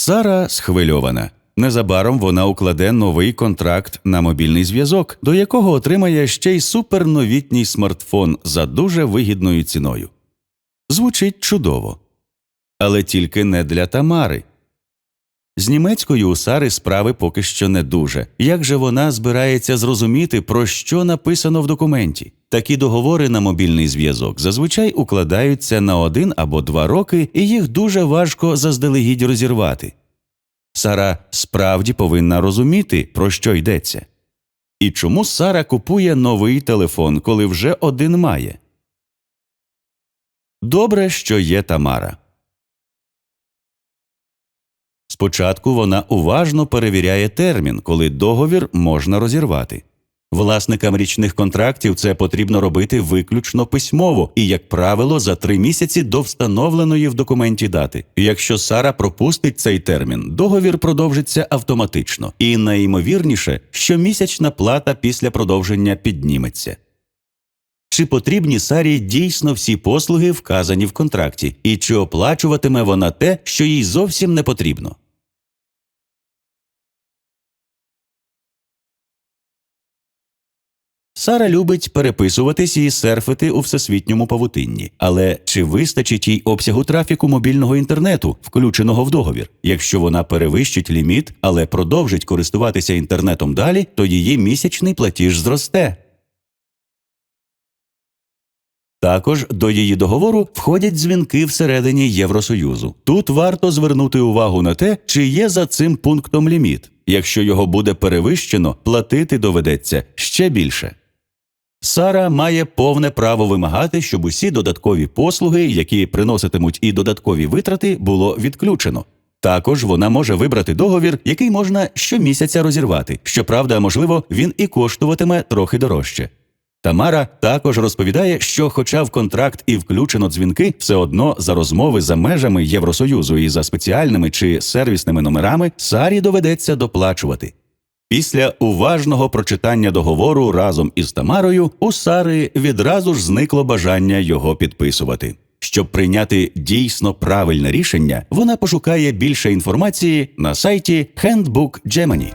Сара схвильована. Незабаром вона укладе новий контракт на мобільний зв'язок, до якого отримає ще й суперновітній смартфон за дуже вигідною ціною. Звучить чудово. Але тільки не для Тамари. З німецькою у Сари справи поки що не дуже. Як же вона збирається зрозуміти, про що написано в документі? Такі договори на мобільний зв'язок зазвичай укладаються на один або два роки, і їх дуже важко заздалегідь розірвати. Сара справді повинна розуміти, про що йдеться. І чому Сара купує новий телефон, коли вже один має? Добре, що є Тамара. Спочатку вона уважно перевіряє термін, коли договір можна розірвати. Власникам річних контрактів це потрібно робити виключно письмово і, як правило, за три місяці до встановленої в документі дати. Якщо Сара пропустить цей термін, договір продовжиться автоматично, і найімовірніше, що місячна плата після продовження підніметься. Чи потрібні Сарі дійсно всі послуги, вказані в контракті, і чи оплачуватиме вона те, що їй зовсім не потрібно? Сара любить переписуватись і серфити у всесвітньому павутинні, але чи вистачить їй обсягу трафіку мобільного інтернету, включеного в договір? Якщо вона перевищить ліміт, але продовжить користуватися інтернетом далі, то її місячний платіж зросте. Також до її договору входять дзвінки всередині Євросоюзу. Тут варто звернути увагу на те, чи є за цим пунктом ліміт. Якщо його буде перевищено, платити доведеться ще більше. Сара має повне право вимагати, щоб усі додаткові послуги, які приноситимуть і додаткові витрати, було відключено. Також вона може вибрати договір, який можна щомісяця розірвати. Щоправда, можливо, він і коштуватиме трохи дорожче. Тамара також розповідає, що, хоча в контракт і включено дзвінки, все одно за розмови за межами Євросоюзу і за спеціальними чи сервісними номерами Сарі доведеться доплачувати. Після уважного прочитання договору разом із Тамарою у Сари відразу ж зникло бажання його підписувати. Щоб прийняти дійсно правильне рішення, вона пошукає більше інформації на сайті Handbook Gemini.